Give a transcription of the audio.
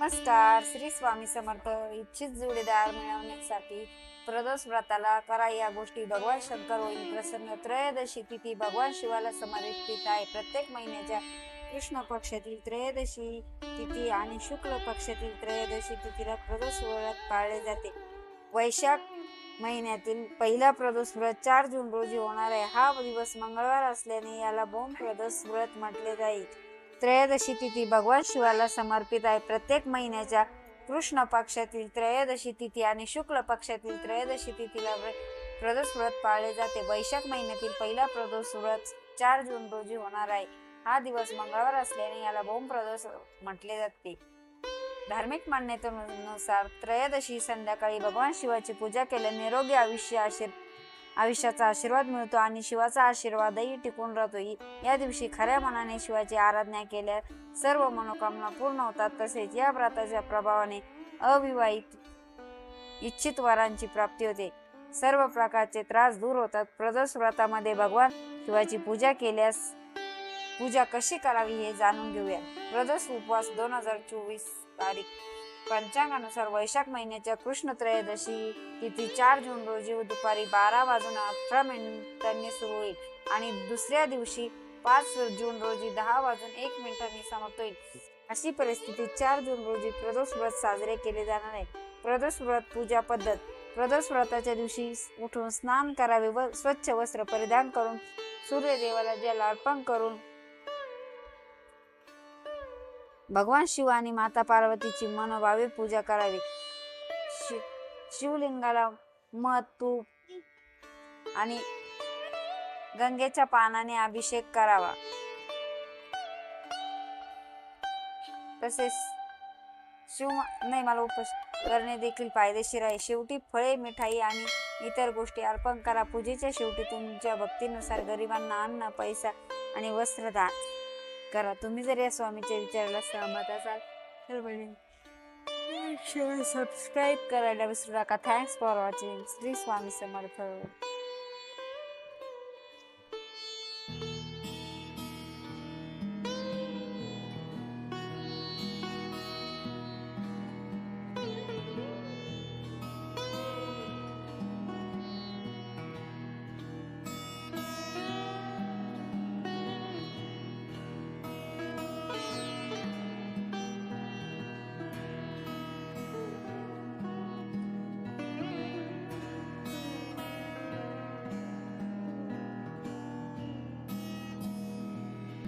नमस्कार. श्री स्वामी समर्थ इच्छित जोडीदार मिळवण्यासाठी प्रदोष व्रताला करा या गोष्टी भगवान शंकर होईल. प्रसन्न त्रयोदशी तिथी भगवान शिवाला समर्पित आहे. प्रत्येक महिन्याच्या कृष्ण पक्षातील त्रयोदशी तिथी आणि शुक्ल पक्षातील त्रयोदशी तिथीला प्रदोष व्रत पाळले जाते. वैशाख महिन्यातील पहिला प्रदोष व्रत चार जून रोजी होणार आहे. हा दिवस मंगळवार असल्याने याला बोम प्रदोष व्रत म्हटले जाईल. त्रयोदशी तिथी भगवान शिवाला समर्पित आहे. प्रत्येक महिन्याच्या कृष्ण पक्षातील त्रयोदशी तिथी आणि शुक्ल पक्षातील त्रयोदशी तिथीला प्रदोष व्रत पाळले जाते. वैशाख महिन्यातील पहिला प्रदोष व्रत चार जून रोजी होणार आहे. हा दिवस मंगळवार असल्याने याला भौम प्रदोष म्हटले जाते. धार्मिक मान्यतेनुसार त्रयोदशी संध्याकाळी भगवान शिवाची पूजा केल्याने निरोगी आयुष्य आशीर्वाद आयुष्याचा आशीर्वाद मिळतो आणि शिवाचा आशीर्वादही टिकून राहतो. या दिवशी खऱ्या मनाने शिवाची आराधना केल्यास सर्व मनोकामना पूर्ण होतात. तसेच या व्रताच्या प्रभावाने अविवाहित इच्छित वरांची प्राप्ती होते. सर्व प्रकारचे त्रास दूर होतात. प्रदोष व्रतामध्ये भगवान शिवाची पूजा केल्यास पूजा कशी करावी हे जाणून घेऊया. प्रदोष उपवास दोन हजार चोवीस तारीख. पंचांगानुसार वैशाख महिन्याच्या कृष्ण त्रयोदशी तिथी चार जून रोजी दुपारी बारा वाजून अठरा मिनिटांनी सुरू होईल आणि दुसऱ्या दिवशी पाच जून रोजी दहा वाजून एक मिनिटांनी समाप्त होईल. अशी परिस्थिती चार जून रोजी प्रदोष व्रत साजरे केले जाणार आहे. प्रदोष व्रत पूजा पद्धत. प्रदोष व्रताच्या दिवशी उठून स्नान करावे व स्वच्छ वस्त्र परिधान करून सूर्यदेवाला जल अर्पण करून भगवान शिव आणि माता पार्वतीची मनोभावे पूजा करावी. शि- शिवलिंगाला मध तूप आणि गंगेच्या पानाने अभिषेक करावा. तसेच शिव नाही मला उपस करणे देखील फायदेशीर आहे. शेवटी फळे मिठाई आणि इतर गोष्टी अर्पण करा. पूजेच्या शेवटी तुमच्या भक्तीनुसार गरिबांना अन्न पैसा आणि वस्त्र दान. करा. तुम्ही जर या स्वामीच्या विचाराला सहमत असाल तर सबस्क्राईब करायला विसरू नका. Thanks for watching Shri Swami Samarth.